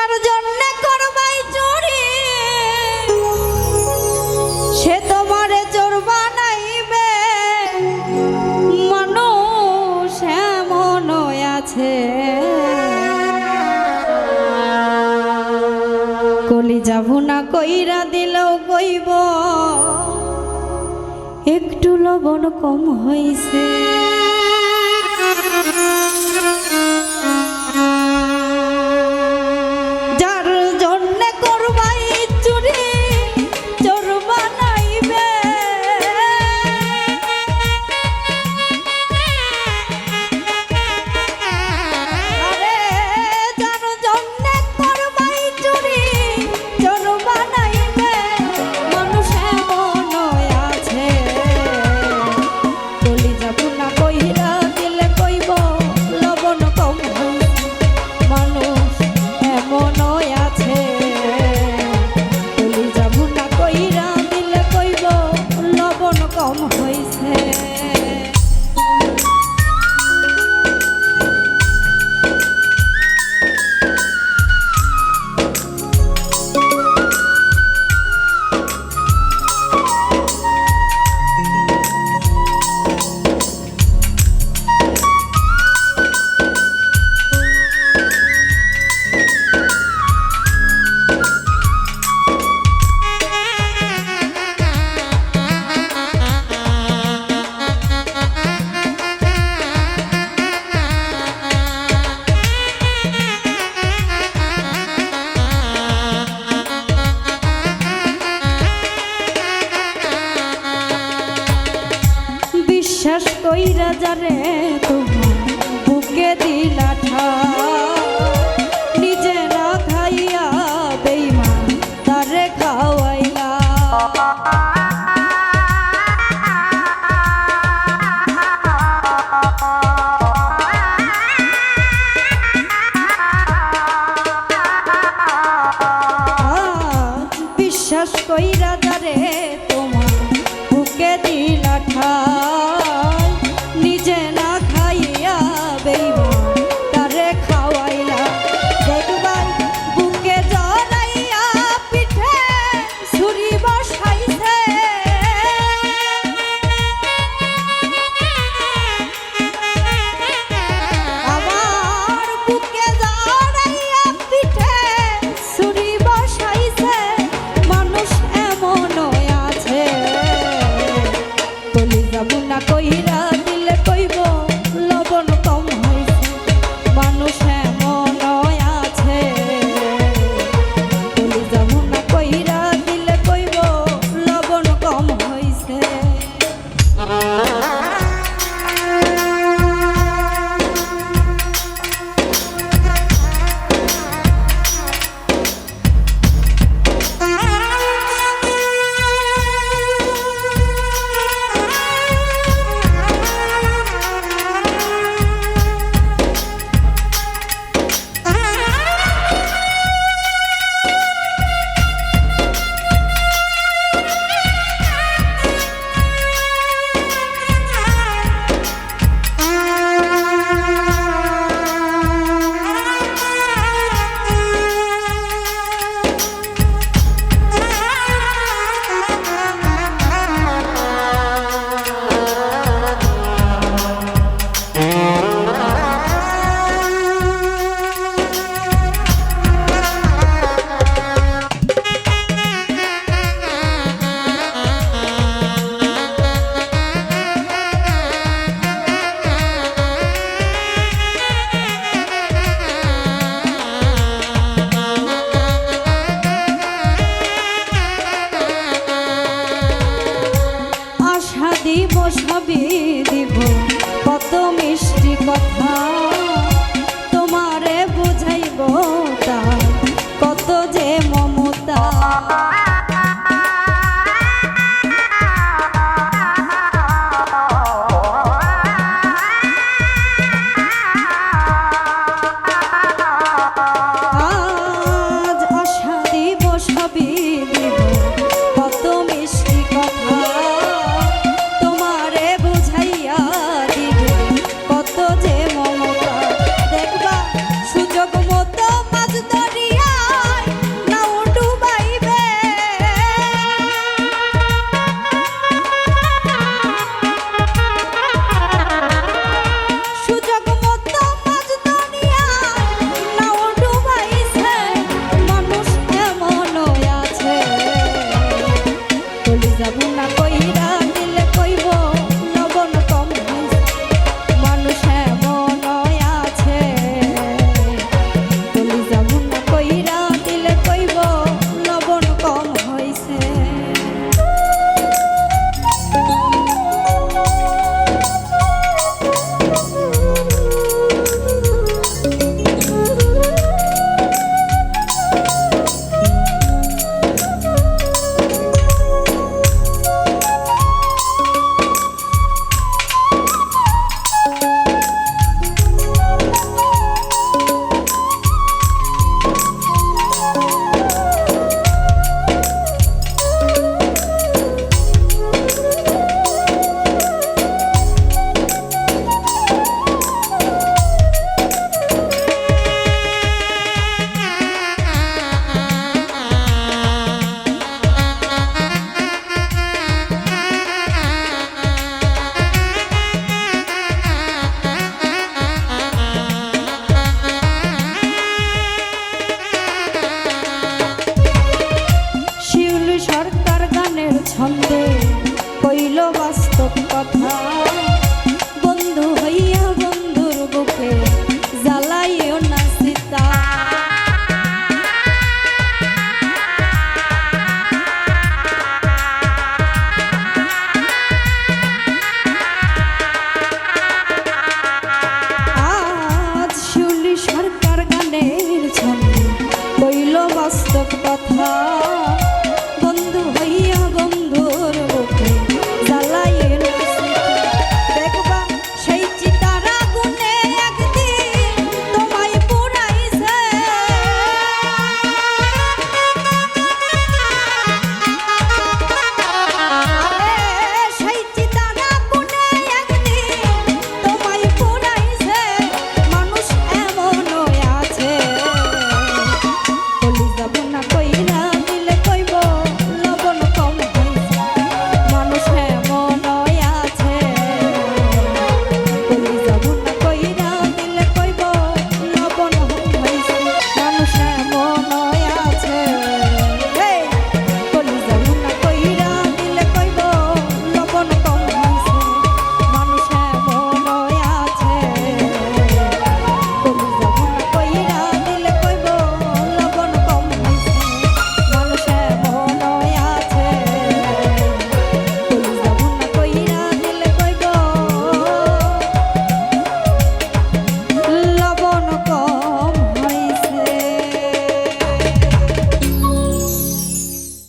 যার জন্য করবাই চুরি। সে তোমারে চোর বানাইবে। মানুষ এমন আছে। কলি যাব না কইরা দিলেও কইব, একটু লবণ কম হইছে। 엄마.